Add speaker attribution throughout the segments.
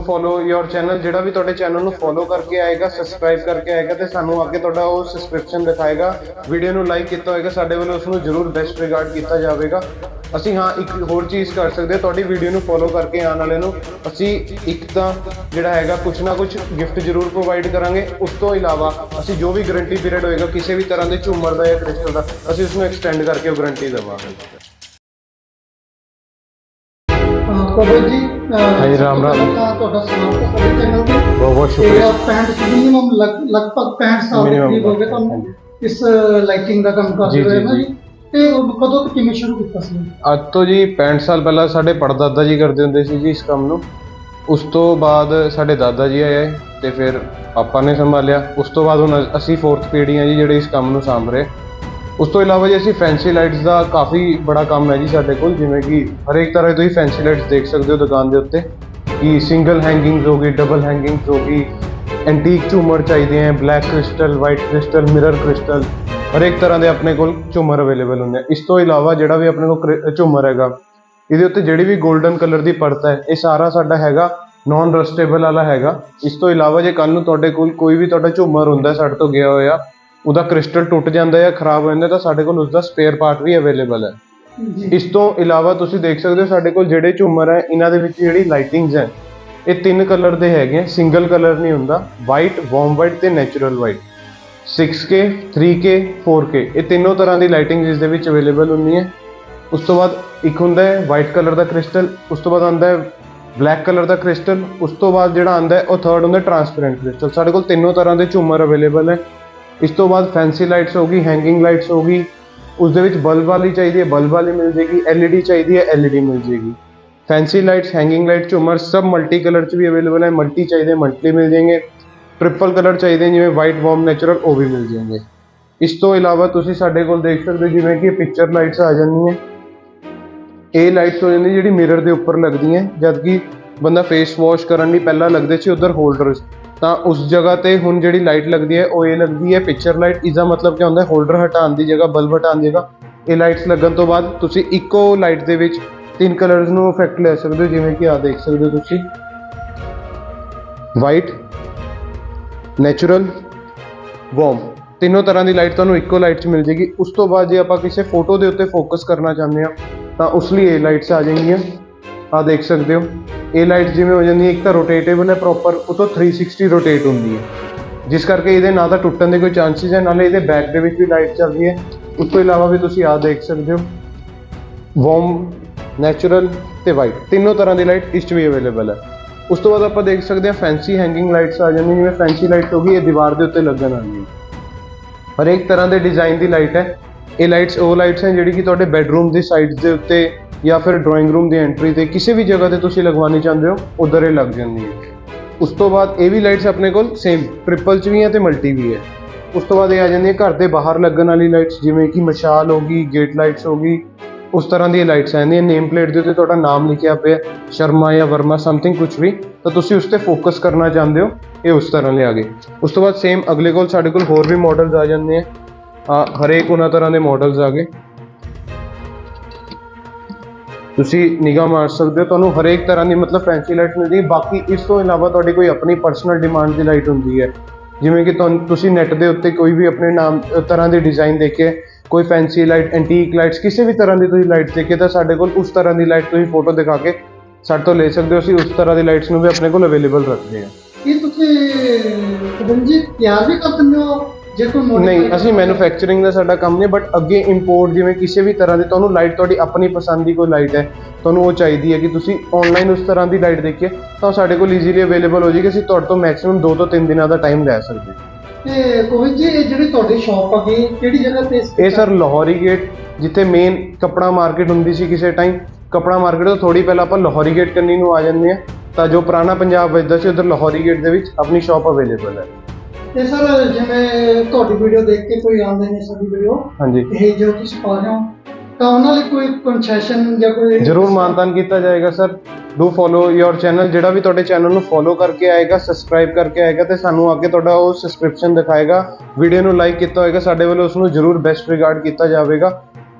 Speaker 1: Do follow your channel ਜਿਹੜਾ ਵੀ ਤੁਹਾਡੇ ਚੈਨਲ ਨੂੰ ਫੋਲੋ ਕਰਕੇ ਆਏਗਾ ਸਬਸਕ੍ਰਾਈਬ ਕਰਕੇ ਆਏਗਾ ਤੇ ਸਾਨੂੰ ਅੱਗੇ ਤੁਹਾਡਾ ਉਹ ਸਬਸਕ੍ਰਿਪਸ਼ਨ ਦਿਖਾਏਗਾ। ਵੀਡੀਓ ਨੂੰ ਲਾਈਕ ਕੀਤਾ ਹੋਏਗਾ, ਸਾਡੇ ਵੱਲੋਂ ਉਸ ਨੂੰ ਜ਼ਰੂਰ ਬੈਸਟ ਰਿਗਾਰਡ ਕੀਤਾ ਜਾਵੇਗਾ। ਅਸੀਂ ਹਾਂ, ਇੱਕ ਹੋਰ ਚੀਜ਼ ਕਰ ਸਕਦੇ ਤੁਹਾਡੀ ਵੀਡੀਓ ਨੂੰ ਫੋਲੋ ਕਰਕੇ ਆਉਣ ਵਾਲੇ ਨੂੰ ਅਸੀਂ ਇੱਕ ਤਾਂ ਜਿਹੜਾ ਹੈਗਾ ਕੁਝ ਨਾ ਕੁਝ ਗਿਫਟ ਜ਼ਰੂਰ ਪ੍ਰੋਵਾਈਡ ਕਰਾਂਗੇ। ਉਸ ਤੋਂ ਇਲਾਵਾ ਅਸੀਂ ਜੋ ਵੀ ਗਾਰੰਟੀ ਪੀਰੀਅਡ ਹੋਏਗਾ, ਕਿਸੇ ਵੀ ਤਰ੍ਹਾਂ ਦੇ ਝੂਮਰ ਦਾ ਜਾਂ ਕ੍ਰਿਸਟਲ ਦਾ, ਅਸੀਂ ਉਸ ਨੂੰ ਐਕਸਟੈਂਡ ਕਰਕੇ ਉਹ ਗਾਰੰਟੀ ਦੇਵਾਂਗੇ।
Speaker 2: ਕਬਰ ਜੀ
Speaker 1: ਹਾਂਜੀ, ਰਾਮ ਰਾਮ।
Speaker 2: ਤੁਹਾਡਾ ਸਵਾਗਤ ਹੈ ਸਾਡੇ ਚੈਨਲ ਤੇ
Speaker 1: ਬਹੁਤ ਬਹੁਤ ਸ਼ੁਕਰੀਆ।
Speaker 2: ਆਪ 65 ਮਿਨੀਮਮ ਲਗਭਗ 65 ਸਾਲ
Speaker 1: Minimum,
Speaker 2: ਹੋ ਗਏ ਤੁਹਾਨੂੰ। ਇਸ ਲਾਈਟਿੰਗ ਦਾ ਕੰਮ
Speaker 1: ਜੀ,
Speaker 2: ਕਰਦੇ ਹੋਏ
Speaker 1: ਜੀ,
Speaker 2: ਨਾ
Speaker 1: ਜੀ।
Speaker 2: ਜੀ। ਤੇ ਉਹ ਕਦੋਂ ਤੋਂ ਕਿਵੇਂ ਸ਼ੁਰੂ ਕੀਤਾ ਸੀ?
Speaker 1: ਅੱਜ ਤੋਂ ਜੀ 65 ਸਾਲ ਪਹਿਲਾਂ ਸਾਡੇ ਪੜਦਾਦਾ ਜੀ ਕਰਦੇ ਹੁੰਦੇ ਸੀ ਜੀ ਇਸ ਕੰਮ ਨੂੰ। ਉਸ ਤੋਂ ਬਾਅਦ ਸਾਡੇ ਦਾਦਾ ਜੀ ਆਏ ਤੇ ਫਿਰ ਪਾਪਾ ਨੇ ਸੰਭਾਲਿਆ। ਉਸ ਤੋਂ ਬਾਅਦ ਹੁਣ ਅਸੀਂ ਫੋਰਥ ਪੀੜ੍ਹੀ ਹਾਂ ਜੀ ਜਿਹੜੇ ਇਸ ਕੰਮ ਨੂੰ ਸਾਂਭ ਰਹੇ। ਉਸ ਤੋਂ ਇਲਾਵਾ ਜੀ ਅਸੀਂ ਫੈਂਸੀ ਲਾਈਟਸ ਦਾ ਕਾਫੀ ਬੜਾ ਕੰਮ ਹੈ ਜੀ ਸਾਡੇ ਕੋਲ, ਜਿਵੇਂ ਕਿ ਹਰੇਕ ਤਰ੍ਹਾਂ ਦੀ ਤੁਸੀਂ ਫੈਂਸੀ ਲਾਈਟਸ ਦੇਖ ਸਕਦੇ ਹੋ ਦੁਕਾਨ ਦੇ ਉੱਤੇ, ਕਿ ਸਿੰਗਲ ਹੈਂਗਿੰਗਸ ਹੋ ਗਈ ਡਬਲ ਹੈਂਗਿੰਗਸ ਹੋ ਗਈ ਐਂਟੀਕ ਝੂਮਰ ਚਾਹੀਦੇ ਹੈ black crystal white crystal mirror crystal ਹਰੇਕ ਤਰ੍ਹਾਂ ਦੇ ਆਪਣੇ ਕੋਲ ਝੂਮਰ ਅਵੇਲੇਬਲ ਹੁੰਦੇ ਆ। ਇਸ ਤੋਂ ਇਲਾਵਾ ਜਿਹੜਾ ਵੀ ਆਪਣੇ ਕੋਲ ਕ੍ਰਿ- ਝੂਮਰ ਹੈਗਾ, ਇਹਦੇ ਉੱਤੇ ਜਿਹੜੀ ਵੀ 골ਡਨ ਕਲਰ ਦੀ ਪਰਤ ਹੈ, ਇਹ ਸਾਰਾ ਸਾਡਾ ਹੈਗਾ ਨਾਨ ਰਸਟੇਬਲ ਵਾਲਾ ਹੈਗਾ। ਇਸ ਤੋਂ ਇਲਾਵਾ ਜੇ ਕੱਲ ਨੂੰ ਤੁਹਾਡੇ ਕੋਲ ਕੋਈ ਵੀ ਤੁਹਾਡਾ ਝੂਮਰ ਹੁੰਦਾ, ਸਾਡੇ ਤੋਂ ਗਿਆ ਹੋਇਆ ਉਹਦਾ ਕ੍ਰਿਸਟਲ ਟੁੱਟ ਜਾਂਦਾ ਜਾਂ ਖਰਾਬ ਹੋ ਜਾਂਦਾ ਤਾਂ ਸਾਡੇ ਕੋਲ ਉਸਦਾ ਸਪੇਅਰ ਪਾਰਟ ਵੀ ਅਵੇਲੇਬਲ ਹੈ। ਇਸ ਤੋਂ ਇਲਾਵਾ ਤੁਸੀਂ ਦੇਖ ਸਕਦੇ ਹੋ ਸਾਡੇ ਕੋਲ ਜਿਹੜੇ ਝੂਮਰ ਹੈ ਇਹਨਾਂ ਦੇ ਵਿੱਚ ਜਿਹੜੀ ਲਾਈਟਿੰਗਸ ਹੈ ਇਹ ਤਿੰਨ ਕਲਰ ਦੇ ਹੈਗੇ ਸਿੰਗਲ ਕਲਰ ਨਹੀਂ ਹੁੰਦਾ ਵਾਈਟ ਵਾਰਮ ਵਾਈਟ ਤੇ natural white 6K 3K 4K ਇਹ ਤਿੰਨੋਂ ਤਰ੍ਹਾਂ ਦੀ ਲਾਈਟਿੰਗਸ ਇਸ ਦੇ ਵਿੱਚ ਅਵੇਲੇਬਲ ਹੁੰਦੀਆਂ ਉਸ ਤੋਂ ਬਾਅਦ ਇੱਕ ਹੁੰਦਾ ਹੈ ਵਾਈਟ ਕਲਰ ਦਾ ਕ੍ਰਿਸਟਲ ਉਸ ਤੋਂ ਬਾਅਦ ਆਉਂਦਾ ਹੈ ਬਲੈਕ ਕਲਰ ਦਾ ਕ੍ਰਿਸਟਲ ਉਸ ਤੋਂ ਬਾਅਦ ਜਿਹੜਾ ਆਉਂਦਾ ਹੈ ਉਹ ਥਰਡ ਹੁੰਦਾ ਟਰਾਂਸਪੇਰੈਂਟ ਕ੍ਰਿਸਟਲ ਸਾਡੇ ਕੋਲ ਤਿੰਨੋਂ ਤਰ੍ਹਾਂ ਦੇ ਝੂਮਰ ਅਵੇਲੇਬਲ ਹੈ। ਇਸ ਤੋਂ ਬਾਅਦ ਫੈਂਸੀ ਲਾਈਟਸ ਹੋ ਗਈ ਹੈਂਗਿੰਗ ਲਾਈਟਸ ਹੋ ਗਈ। ਉਸ ਦੇ ਵਿੱਚ ਬਲਬ ਵਾਲੀ ਚਾਹੀਦੀ ਹੈ ਬਲਬ ਵਾਲੀ ਮਿਲ ਜੇਗੀ। LED ਚਾਹੀਦੀ ਹੈ LED ਮਿਲ ਜੇਗੀ। ਫੈਂਸੀ ਲਾਈਟਸ ਹੈਂਗਿੰਗ ਲਾਈਟ ਝੂਮਰ ਸਭ ਮਲਟੀ ਕਲਰ ਚ ਵੀ ਅਵੇਲੇਬਲ ਹੈ। ਮਲਟੀ ਚਾਹੀਦੇ ਮਲਟੀ ਮਿਲ ਜਾਣਗੇ। ਟ੍ਰਿਪਲ ਕਲਰ ਚਾਹੀਦੇ ਨੇ, ਜਿਵੇਂ ਵਾਈਟ ਵਾਰਮ ਨੈਚੁਰਲ ਉਹ ਵੀ ਮਿਲ ਜਾਣਗੇ। ਇਸ ਤੋਂ ਇਲਾਵਾ ਤੁਸੀਂ ਸਾਡੇ ਕੋਲ ਦੇਖ ਸਕਦੇ ਹੋ ਜਿਵੇਂ ਕਿ ਪਿਕਚਰ ਲਾਈਟਸ ਆ ਜਾਂਦੀਆਂ। ਇਹ ਲਾਈਟਸ ਹੋ ਜਾਂਦੀ ਜਿਹੜੀ ਮਿਰਰ ਦੇ ਉੱਪਰ ਲੱਗਦੀਆਂ। ਜਦ ਕਿ ਬੰਦਾ ਫੇਸ ਵਾਸ਼ ਕਰਨ ਲਈ ਪਹਿਲਾਂ ਲੱਗਦੇ ਸੀ ਉਧਰ ਹੋਲਡਰਸ ਤਾਂ ਉਸ ਜਗ੍ਹਾ ਤੇ ਹੁਣ ਜਿਹੜੀ ਲਾਈਟ ਲੱਗਦੀ ਹੈ, ਉਹ ਇਹ ਲੱਗਦੀ ਹੈ ਪਿਕਚਰ ਲਾਈਟ ਇਸ ਦਾ ਮਤਲਬ ਕੀ ਹੁੰਦਾ ਹੈ ਹੋਲਡਰ ਹਟਾਉਣ ਦੀ ਜਗ੍ਹਾ ਬਲਬ ਹਟਾਉਣ ਦੀ ਜਗ੍ਹਾ। ਇਹ ਲਾਈਟਸ ਲੱਗਣ ਤੋਂ ਬਾਅਦ ਤੁਸੀਂ ਇੱਕੋ ਲਾਈਟ ਦੇ ਵਿੱਚ ਤਿੰਨ ਕਲਰਸ ਨੂੰ ਇਫੈਕਟ ਲੈ ਸਕਦੇ ਹੋ, ਜਿਵੇਂ ਕਿ ਆ ਦੇਖ ਸਕਦੇ ਹੋ ਤੁਸੀਂ। ਵਾਈਟ ਨੈਚੁਰਲ ਵਾਰਮ ਤਿੰਨੋਂ ਤਰ੍ਹਾਂ ਦੀ ਲਾਈਟ ਤੁਹਾਨੂੰ ਇੱਕੋ ਲਾਈਟ 'ਚ ਮਿਲ ਜੇਗੀ। ਉਸ ਤੋਂ ਬਾਅਦ ਜੇ ਆਪਾਂ ਕਿਸੇ ਫੋਟੋ ਦੇ ਉੱਤੇ ਫੋਕਸ ਕਰਨਾ ਚਾਹੁੰਦੇ ਹਾਂ, ਤਾਂ ਉਸ ਲਈ ਇਹ ਲਾਈਟਸ ਆ ਜਾਣਗੀਆਂ। ਆ ਦੇਖ ਸਕਦੇ ਹੋ। ਇਹ ਲਾਈਟ ਜਿਵੇਂ ਹੋ ਜਾਂਦੀ ਹੈ, ਇੱਕ ਤਾਂ ਰੋਟੇਟੇਬਲ ਹੈ ਪ੍ਰੋਪਰ ਉਹ ਤੋਂ 360 ਰੋਟੇਟ ਹੁੰਦੀ ਹੈ। ਜਿਸ ਕਰਕੇ ਇਹਦੇ ਨਾ ਤਾਂ ਟੁੱਟਣ ਦੇ ਕੋਈ ਚਾਂਸਸ ਹੈ, ਨਾਲੇ ਇਹਦੇ ਬੈਕ ਦੇ ਵਿੱਚ ਵੀ ਲਾਈਟ ਚੱਲਦੀ ਹੈ। ਉਸ ਤੋਂ ਇਲਾਵਾ ਵੀ ਤੁਸੀਂ ਆਹ ਦੇਖ ਸਕਦੇ ਹੋ। ਵਾਰਮ ਨੈਚੁਰਲ ਤੇ ਵਾਈਟ ਤਿੰਨੋਂ ਤਰ੍ਹਾਂ ਦੀ ਲਾਈਟ ਇਸ 'ਚ ਵੀ ਅਵੇਲੇਬਲ ਹੈ। ਉਸ ਤੋਂ ਬਾਅਦ ਆਪਾਂ ਦੇਖ ਸਕਦੇ ਹਾਂ ਫੈਂਸੀ ਹੈਂਗਿੰਗ ਲਾਈਟਸ ਆ ਜਾਂਦੀਆਂ, ਜਿਵੇਂ ਫੈਂਸੀ ਲਾਈਟ ਹੋ ਗਈ, ਇਹ ਦੀਵਾਰ ਦੇ ਉੱਤੇ ਲੱਗਣ ਵਾਲੀ ਹੈ ਹਰੇਕ ਤਰ੍ਹਾਂ ਦੇ ਡਿਜ਼ਾਈਨ ਦੀ ਲਾਈਟ ਹੈ। ਇਹ ਲਾਈਟਸ ਉਹ ਲਾਈਟਸ ਹਨ ਜਿਹੜੀ ਕਿ ਤੁਹਾਡੇ ਬੈੱਡਰੂਮ ਦੀ ਸਾਈਡਸ ਦੇ ਉੱਤੇ ਜਾਂ ਫਿਰ ਡਰਾਇੰਗ ਰੂਮ ਦੀ ਐਂਟਰੀ ਤੇ ਕਿਸੇ ਵੀ ਜਗ੍ਹਾ ਤੇ ਤੁਸੀਂ ਲਗਵਾਉਣੀ ਚਾਹੁੰਦੇ ਹੋ, ਉਧਰ ਇਹ ਲੱਗ ਜਾਂਦੀ ਹੈ। ਉਸ ਤੋਂ ਬਾਅਦ ਇਹ ਵੀ ਲਾਈਟਸ ਆਪਣੇ ਕੋਲ ਸੇਮ ਟ੍ਰਿਪਲ ਚ ਵੀ ਹੈ ਤੇ ਮਲਟੀ ਵੀ ਹੈ। ਉਸ ਤੋਂ ਬਾਅਦ ਇਹ ਆ ਜਾਂਦੀ ਹੈ ਘਰ ਦੇ ਬਾਹਰ ਲੱਗਣ ਵਾਲੀ ਲਾਈਟਸ ਜਿਵੇਂ ਕਿ ਮਸ਼ਾਲ ਹੋ ਗਈ ਗੇਟ ਲਾਈਟਸ ਹੋ ਗਈ, ਉਸ ਤਰ੍ਹਾਂ ਦੀਆਂ ਲਾਈਟਸ ਆਉਂਦੀਆਂ ਨੇਮ ਪਲੇਟ ਦੇ ਉੱਤੇ ਤੁਹਾਡਾ ਨਾਮ ਲਿਖਿਆ ਪਿਆ ਸ਼ਰਮਾ ਜਾਂ ਵਰਮਾ ਸਮਥਿੰਗ ਕੁਝ ਵੀ। ਤਾਂ ਤੁਸੀਂ ਉਸ ਤੇ ਫੋਕਸ ਕਰਨਾ ਚਾਹੁੰਦੇ ਹੋ, ਇਹ ਉਸ ਤਰ੍ਹਾਂ ਲਿਆ ਗਏ। ਉਸ ਤੋਂ ਬਾਅਦ ਸੇਮ ਅਗਲੇ ਕੋਲ ਸਾਡੇ ਕੋਲ ਹੋਰ ਵੀ ਮਾਡਲਸ ਆ ਜਾਂਦੇ ਆ ਆ। ਹਰੇਕ ਉਹਨਾਂ ਤਰ੍ਹਾਂ ਦੇ ਮਾਡਲਸ ਆ ਗਏ। ਤੁਸੀਂ ਨਿਗਾਹ ਮਾਰ ਸਕਦੇ ਹੋ, ਤੁਹਾਨੂੰ ਹਰੇਕ ਤਰ੍ਹਾਂ ਦੀ ਮਤਲਬ ਫੈਂਸੀ ਲਾਈਟ ਮਿਲਦੀ ਬਾਕੀ ਇਸ ਤੋਂ ਇਲਾਵਾ ਤੁਹਾਡੀ ਕੋਈ ਆਪਣੀ ਪਰਸਨਲ ਡਿਮਾਂਡ ਦੀ ਲਾਈਟ ਹੁੰਦੀ ਹੈ। ਜਿਵੇਂ ਕਿ ਤੁਹਾਨੂੰ, ਤੁਸੀਂ ਨੈਟ ਦੇ ਉੱਤੇ ਕੋਈ ਵੀ ਆਪਣੇ ਨਾਮ, ਤਰ੍ਹਾਂ ਦੇ ਡਿਜ਼ਾਈਨ ਦੇਖੇ, ਕੋਈ ਫੈਂਸੀ ਲਾਈਟ ਐਂਟੀਕ ਲਾਈਟਸ ਕਿਸੇ ਵੀ ਤਰ੍ਹਾਂ ਦੀ ਤੁਸੀਂ ਲਾਈਟ ਦੇਖੇ, ਤਾਂ ਸਾਡੇ ਕੋਲ ਉਸ ਤਰ੍ਹਾਂ ਦੀ ਲਾਈਟ ਤੁਸੀਂ ਫੋਟੋ ਦਿਖਾ ਕੇ ਸਾਡੇ ਤੋਂ ਲੈ ਸਕਦੇ ਹੋ। ਅਸੀਂ ਉਸ ਤਰ੍ਹਾਂ ਦੀ ਲਾਈਟਸ ਨੂੰ ਵੀ ਆਪਣੇ ਕੋਲ ਅਵੇਲੇਬਲ ਰੱਖਦੇ ਹਾਂ।
Speaker 2: ਕੀ ਤੁਸੀਂ ਕਬਰ ਤਿਆਰ ਵੀ ਕਰ ਹੋ? ਜੇ ਕੋਈ modify
Speaker 1: ਨਹੀਂ ਅਸੀਂ ਮੈਨੂਫੈਕਚਰਿੰਗ ਦਾ ਸਾਡਾ ਕੰਮ ਨਹੀਂ ਬਟ ਅੱਗੇ ਇੰਪੋਰਟ ਜਿਵੇਂ ਕਿਸੇ ਵੀ ਤਰ੍ਹਾਂ ਦੀ ਤੁਹਾਨੂੰ ਲਾਈਟ ਤੁਹਾਡੀ ਆਪਣੀ ਪਸੰਦ ਦੀ ਕੋਈ ਲਾਈਟ ਹੈ ਤੁਹਾਨੂੰ ਉਹ ਚਾਹੀਦੀ ਹੈ ਕਿ ਤੁਸੀਂ ਆਨਲਾਈਨ ਉਸ ਤਰ੍ਹਾਂ ਦੀ ਲਾਈਟ ਦੇਖੀਏ ਤਾਂ ਸਾਡੇ ਕੋਲ ਈਜ਼ੀਲੀ ਅਵੇਲੇਬਲ ਹੋ ਜਾਏਗੀ ਅਸੀਂ ਤੁਹਾਡੇ ਤੋਂ ਮੈਕਸਿਮਮ 2 ਤੋਂ 3 ਦਿਨਾਂ ਦਾ ਟਾਈਮ ਲੈ ਸਕਦੇ ਹਾਂ।
Speaker 2: ਤੇ ਕਬਰ ਜੀ ਇਹ ਜਿਹੜੀ ਤੁਹਾਡੀ ਸ਼ਾਪ ਹੈਗੀ ਕਿਹੜੀ ਜਗ੍ਹਾ ਤੇ
Speaker 1: ਇਹ ਸਰ ਲਾਹੌਰੀ ਗੇਟ ਜਿੱਥੇ ਮੇਨ ਕਪੜਾ ਮਾਰਕੀਟ ਹੁੰਦੀ ਸੀ ਕਿਸੇ ਟਾਈਮ ਕਪੜਾ ਮਾਰਕੀਟ ਤੋਂ ਥੋੜੀ ਪਹਿਲਾਂ ਆਪਾਂ ਲਾਹੌਰੀ ਗੇਟ ਕੰਨੀ ਨੂੰ ਆ ਜਾਂਦੇ ਆ ਤਾਂ ਜੋ ਪੁਰਾਣਾ ਪੰਜਾਬ ਵੱਜਦਾ ਸੀ ਉਧਰ ਲਾਹੌਰੀ ਗੇਟ ਦੇ ਵਿੱਚ ਆਪਣੀ ਸ਼ਾਪ ਅਵੇਲੇਬਲ ਹੈ।
Speaker 2: ਤੇ ਸਰ ਜਿਵੇਂ ਤੁਹਾਡੀ ਵੀਡੀਓ ਦੇਖ ਕੇ ਕੋਈ ਆਉਂਦੇ ਨੇ ਸਾਡੀ ਵੀਡੀਓ
Speaker 1: ਹਾਂਜੀ।
Speaker 2: ਇਹ ਜੋ ਤੁਸੀਂ ਪਾ ਰਹੇ ਹੋ ਤਾਂ ਉਹਨਾਂ ਲਈ ਕੋਈ ਕਨਸੈਸ਼ਨ ਜਾਂ ਕੋਈ
Speaker 1: ਜ਼ਰੂਰ ਮਾਨਤਾਨ ਕੀਤਾ ਜਾਏਗਾ sir. Do follow your channel ਜਿਹੜਾ ਵੀ ਤੁਹਾਡੇ ਚੈਨਲ ਨੂੰ ਫੋਲੋ ਕਰਕੇ ਆਏਗਾ ਸਬਸਕ੍ਰਾਈਬ ਕਰਕੇ ਆਏਗਾ ਤੇ ਸਾਨੂੰ ਅੱਗੇ ਤੁਹਾਡਾ ਉਹ ਸਬਸਕ੍ਰਿਪਸ਼ਨ ਦਿਖਾਏਗਾ। ਵੀਡੀਓ ਨੂੰ ਲਾਈਕ ਕੀਤਾ ਹੋਏਗਾ ਸਾਡੇ ਵੱਲੋਂ ਉਸ ਨੂੰ ਜ਼ਰੂਰ ਬੈਸਟ ਰਿਗਾਰਡ ਕੀਤਾ ਜਾਵੇਗਾ।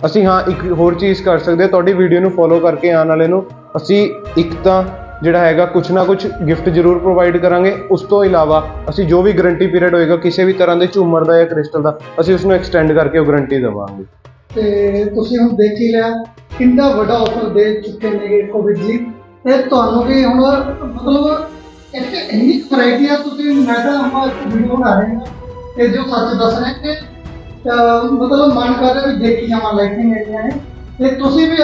Speaker 1: ਅਸੀਂ ਹਾਂ ਇੱਕ ਹੋਰ ਚੀਜ਼ ਕਰ ਸਕਦੇ ਹਾਂ ਤੁਹਾਡੀ ਵੀਡੀਓ ਨੂੰ ਫੋਲੋ ਕਰਕੇ ਆਉਣ ਵਾਲੇ ਨੂੰ ਅਸੀਂ ਇੱਕ ਤਾਂ ਜਿਹੜਾ ਹੈਗਾ ਕੁਝ ਨਾ ਕੁਝ ਗਿਫਟ ਜ਼ਰੂਰ ਪ੍ਰੋਵਾਈਡ ਕਰਾਂਗੇ। ਉਸ ਤੋਂ ਇਲਾਵਾ ਅਸੀਂ ਜੋ ਵੀ ਗਾਰੰਟੀ ਪੀਰੀਅਡ ਹੋਏਗਾ, ਕਿਸੇ ਵੀ ਤਰ੍ਹਾਂ ਦੇ ਝੂਮਰ ਦਾ ਜਾਂ ਕ੍ਰਿਸਟਲ ਦਾ, ਅਸੀਂ ਉਸ ਨੂੰ ਐਕਸਟੈਂਡ ਕਰਕੇ ਉਹ ਗਾਰੰਟੀ ਦੇਵਾਂਗੇ।
Speaker 2: ਤੇ ਤੁਸੀਂ ਹੁਣ ਦੇਖ ਹੀ ਲਿਆ, ਕਿੰਨਾ ਵੱਡਾ ਆਫਰ ਦੇ ਚੁੱਕੇ ਨੇ ਕੋਵਿਡ ਜੀ। ਤੇ ਤੁਹਾਨੂੰ ਵੀ ਹੁਣ ਮਤਲਬ ਇੱਥੇ ਇੰਨੀ ਵੈਰਾਈਟੀ ਆ, ਤੁਸੀਂ ਮੈਂ ਤਾਂ ਆਪਾਂ ਵੀਡੀਓ ਬਣਾ ਰਹੇ ਹਾਂ ਤੇ ਜੋ ਸੱਚ ਦੱਸ ਰਹੇ ਕਿ ਮਤਲਬ ਮਨ ਕਰ ਰਿਹਾ ਵੀ ਦੇਖੀ ਜਾਵਾਂ ਲਾਈਟਿੰਗ ਏਰੀਆ ਨੇ। ਤੇ ਤੁਸੀਂ ਵੀ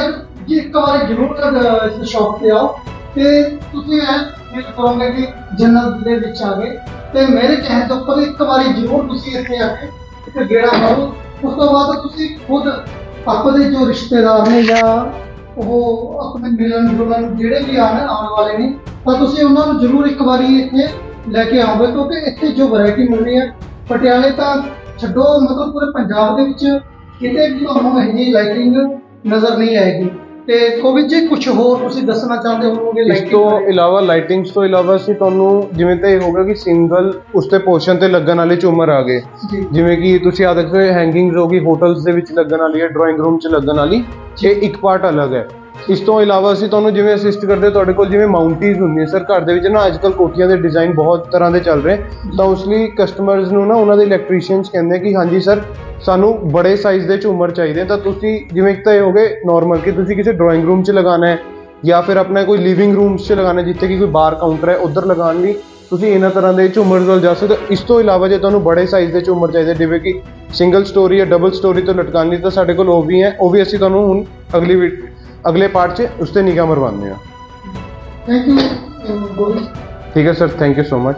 Speaker 2: ਜੀ ਇੱਕ ਵਾਰ ਜ਼ਰੂਰ ਸ਼ੌਪ ਤੇ ਆਓ। ਤੇ ਤੁਸੀਂ ਇਹ ਫੀਲ ਕਰੋਗੇ ਕਿ ਜੰਨਤ ਦੇ ਵਿੱਚ ਆ ਗਏ। ਤੇ ਮੇਰੇ ਕਹਿਣ ਤੋਂ ਉੱਪਰ ਇੱਕ ਵਾਰੀ ਜ਼ਰੂਰ ਤੁਸੀਂ ਇੱਥੇ ਆ ਕੇ ਇੱਕ ਗੇੜਾ ਮਾਰੋ। ਉਸ ਤੋਂ ਬਾਅਦ ਤੁਸੀਂ ਖੁਦ ਆਪਣੇ ਜੋ ਰਿਸ਼ਤੇਦਾਰ ਨੇ ਜਾਂ ਉਹ ਆਪਣੇ ਮਿਲਣ ਜੁਲਣ ਜਿਹੜੇ ਵੀ ਆਣ ਆਉਣ ਵਾਲੇ ਨੇ, ਤਾਂ ਤੁਸੀਂ ਉਹਨਾਂ ਨੂੰ ਜ਼ਰੂਰ ਇੱਕ ਵਾਰੀ ਇੱਥੇ ਲੈ ਕੇ ਆਓਗੇ। ਕਿਉਂਕਿ ਇੱਥੇ ਜੋ ਵੈਰਾਈਟੀ ਮਿਲ ਰਹੀ ਹੈ, ਪਟਿਆਲੇ ਤਾਂ ਛੱਡੋ, ਮਤਲਬ ਪੂਰੇ ਪੰਜਾਬ ਦੇ ਵਿੱਚ ਕਿਤੇ ਵੀ ਤੁਹਾਨੂੰ ਇਹ ਜਿਹੀ ਲਾਈਟਿੰਗ ਨਜ਼ਰ ਨਹੀਂ ਆਏਗੀ। ਤੇ ਕੋਵਿਡ ਜੀ ਕੁਝ ਹੋਰ ਤੁਸੀਂ ਦੱਸਣਾ ਚਾਹੁੰਦੇ ਹੋਵੋਗੇ
Speaker 1: ਇਸ ਤੋਂ
Speaker 2: ਬਾਰੇ?
Speaker 1: ਇਲਾਵਾ ਲਾਈਟਿੰਗਸ ਤੋਂ ਇਲਾਵਾ ਅਸੀਂ ਤੁਹਾਨੂੰ ਜਿਵੇਂ ਤਾਂ ਇਹ ਹੋਗਾ ਕਿ ਸਿੰਗਲ ਉਸ ਤੇ ਪੋਰਸ਼ਨ ਤੇ ਲੱਗਣ ਵਾਲੇ ਝੂਮਰ ਆ ਗਏ।
Speaker 2: ਜੀ।
Speaker 1: ਜਿਵੇਂ ਕਿ ਤੁਸੀਂ ਆ ਦੇਖਦੇ ਹੈਂਗਿੰਗਸ ਹੋ ਗਈ ਹੋਟਲਸ ਦੇ ਵਿੱਚ ਲੱਗਣ ਵਾਲੀ ਹੈ ਡਰਾਇੰਗ ਰੂਮ 'ਚ ਲੱਗਣ ਵਾਲੀ। ਇਹ ਇੱਕ ਪਾਰਟ ਅਲੱਗ ਹੈ। ਇਸ ਤੋਂ ਇਲਾਵਾ ਅਸੀਂ ਤੁਹਾਨੂੰ ਜਿਵੇਂ ਅਸਿਸਟ ਕਰਦੇ, ਤੁਹਾਡੇ ਕੋਲ ਜਿਵੇਂ ਮਾਊਂਟੀਜ਼ ਹੁੰਦੀਆਂ, ਸਰ, ਘਰ ਦੇ ਵਿੱਚ ਨਾ ਅੱਜਕੱਲ ਕੋਠੀਆਂ ਦੇ ਡਿਜ਼ਾਈਨ ਬਹੁਤ ਤਰ੍ਹਾਂ ਦੇ ਚੱਲ ਰਹੇ, ਤਾਂ ਉਸ ਲਈ ਕਸਟਮਰਸ ਨੂੰ ਨਾ ਉਹਨਾਂ ਦੇ ਇਲੈਕਟ੍ਰੀਸ਼ੀਅਨਸ ਕਹਿੰਦੇ ਕਿ ਹਾਂਜੀ, ਸਰ, ਸਾਨੂੰ ਬੜੇ ਸਾਈਜ਼ ਦੇ ਝੂਮਰ ਚਾਹੀਦੇ ਤਾਂ ਤੁਸੀਂ ਜਿਵੇਂ ਇੱਕ ਤਾਂ ਇਹ ਹੋ ਗਏ ਨਾਰਮਲ ਕਿ ਤੁਸੀਂ ਕਿਸੇ ਡਰਾਇੰਗ ਰੂਮ 'ਚ ਲਗਾਉਣਾ ਹੈ ਜਾਂ ਫਿਰ ਆਪਣਾ ਕੋਈ ਲਿਵਿੰਗ ਰੂਮਸ 'ਚ ਲਗਾਉਣਾ ਜਿੱਥੇ ਕਿ ਕੋਈ ਬਾਰ ਕਾਊਂਟਰ ਹੈ, ਉੱਧਰ ਲਗਾਉਣ ਲਈ ਤੁਸੀਂ ਇਹਨਾਂ ਤਰ੍ਹਾਂ ਦੇ ਝੂਮਰ ਨਾਲ ਜਾ ਸਕਦੇ ਹੋ। ਇਸ ਤੋਂ ਇਲਾਵਾ ਜੇ ਤੁਹਾਨੂੰ ਬੜੇ ਸਾਈਜ਼ ਦੇ ਝੂਮਰ ਚਾਹੀਦੇ, ਜਿਵੇਂ ਕਿ ਸਿੰਗਲ ਸਟੋਰੀ ਜਾਂ ਡਬਲ ਸਟੋਰੀ ਤੋਂ ਲਟਕਾਉਣ ਲਈ, ਤਾਂ ਸਾਡੇ ਕੋਲ ਉਹ ਵੀ ਹੈ, ਉਹ ਵੀ ਅਸੀਂ ਤੁਹਾਨੂੰ ਹੁਣ ਅਗਲੀ ਵੀ- ਅਗਲੇ ਪਾਰਟ 'ਚ ਉਸ ਤੇ ਨਿਗਾਹ ਮਰਵਾਉਂਦੇ ਹਾਂ।
Speaker 2: ਥੈਂਕ ਯੂ
Speaker 1: ਠੀਕ ਹੈ sir thank you so much